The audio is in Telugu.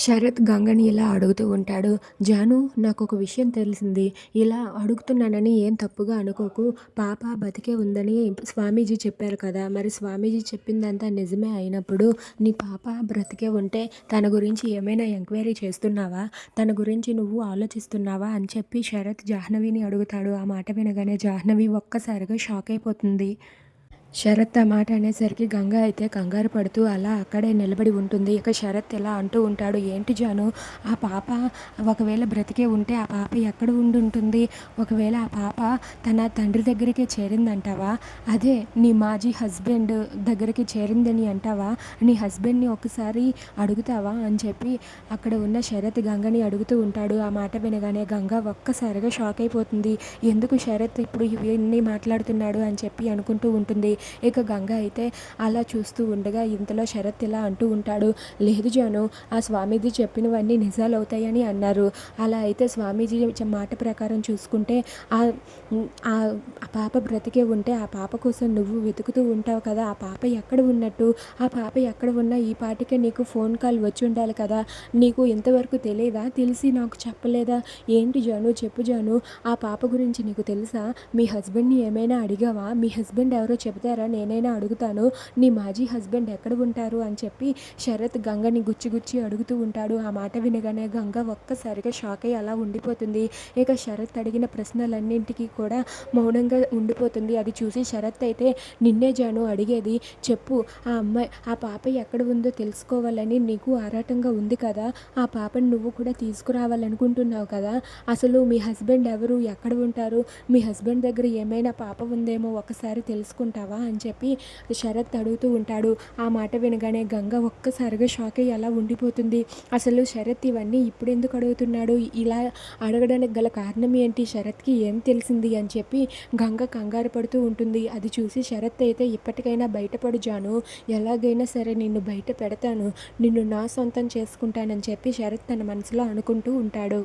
శరత్ గంగని ఇలా అడుగుతూ ఉంటాడు. జాను నాకు ఒక విషయం తెలిసింది. ఇలా అడుగుతున్నానని ఏం తప్పుగా అనుకోకు. పాప బతికే ఉందని స్వామీజీ చెప్పారు కదా! మరి స్వామీజీ చెప్పిందంతా నిజమే అయినప్పుడు నీ పాప బ్రతికే ఉంటే తన గురించి ఏమైనా ఎంక్వైరీ చేస్తున్నావా? తన గురించి నువ్వు ఆలోచిస్తున్నావా? అని చెప్పి శరత్ జాహ్నవిని అడుగుతాడు. ఆ మాట వినగానే జాహ్నవి ఒక్కసారిగా షాక్ అయిపోతుంది. శరత్ ఆ మాట అనేసరికి గంగ అయితే కంగారు పడుతూ అలా అక్కడే నిలబడి ఉంటుంది. ఇక శరత్ ఇలా అంటూ ఉంటాడు. ఏంటి జాను ఆ పాప ఒకవేళ బ్రతికే ఉంటే ఆ పాప ఎక్కడ ఉండుంటుంది? ఒకవేళ ఆ పాప తన తండ్రి దగ్గరికి చేరిందంటావా? అదే నీ మాజీ హస్బెండ్ దగ్గరికి చేరిందని అంటావా? నీ హస్బెండ్‌ని ఒకసారి అడుగుతావా? అని చెప్పి అక్కడ ఉన్న శరత్ గంగని అడుగుతూ ఉంటాడు. ఆ మాట వినగానే గంగ ఒక్కసారిగా షాక్ అయిపోతుంది. ఎందుకు శరత్ ఇప్పుడు ఇవన్నీ మాట్లాడుతున్నాడు అని చెప్పి అనుకుంటూ ఉంటుంది. ఇక గంగ అయితే అలా చూస్తూ ఉండగా ఇంతలో శరత్ ఇలా అంటూ ఉంటాడు. లేదు జాను ఆ స్వామీజీ చెప్పినవన్నీ నిజాలు అవుతాయని అన్నారు. అలా అయితే స్వామీజీ మాట ప్రకారం చూసుకుంటే ఆ ఆ పాప బ్రతికే ఉంటే ఆ పాప కోసం నువ్వు వెతుకుతూ ఉంటావు కదా! ఆ పాప ఎక్కడ ఉన్నట్టు? ఆ పాప ఎక్కడ ఉన్నా ఈ పాటికే నీకు ఫోన్ కాల్ వచ్చి ఉండాలి కదా! నీకు ఇంతవరకు తెలియదా తెలిసి నాకు చెప్పలేదా? ఏంటి జాను చెప్పు జాను ఆ పాప గురించి నీకు తెలుసా? మీ హస్బెండ్‌ని ఏమైనా అడిగావా? మీ హస్బెండ్ ఎవరో చెబుతారా? నేనైనా అడుగుతాను. నీ మాజీ హస్బెండ్ ఎక్కడ ఉంటారు? అని చెప్పి శరత్ గంగని గుచ్చి గుచ్చి అడుగుతూ ఉంటాడు. ఆ మాట వినగానే గంగ ఒక్కసారిగా షాక్ అయ్యి అలా ఉండిపోతుంది. ఇక శరత్ అడిగిన ప్రశ్నలన్నింటికీ కూడా మౌనంగా ఉండిపోతుంది. అది చూసి శరత్ అయితే నిన్నే జాను అడిగేది. చెప్పు ఆ అమ్మాయి ఆ పాప ఎక్కడ ఉందో తెలుసుకోవాలని నీకు ఆరాటంగా ఉంది కదా! ఆ పాపని నువ్వు కూడా తీసుకురావాలనుకుంటున్నావు కదా! అసలు మీ హస్బెండ్ ఎవరు? ఎక్కడ ఉంటారు? మీ హస్బెండ్ దగ్గర ఏమైనా పాప ఉందేమో ఒకసారి తెలుసుకుంటావా? అని చెప్పి శరత్ అడుగుతూ ఉంటాడు. ఆ మాట వినగానే గంగ ఒక్కసారిగా షాక్ అయ్యి అలా ఉండిపోతుంది. అసలు శరత్ ఇవన్నీ ఇప్పుడు ఎందుకు అడుగుతున్నాడు? ఇలా అడగడానికి గల కారణం ఏంటి? శరత్‌కి ఏం తెలిసింది? అని చెప్పి గంగ కంగారు పడుతూ ఉంటుంది. అది చూసి శరత్ అయితే ఇప్పటికైనా బయటపడు జాను. ఎలాగైనా సరే నిన్ను బయట పెడతాను. నిన్ను నా సొంతం చేసుకుంటానని చెప్పి శరత్ తన మనసులో అనుకుంటూ ఉంటాడు.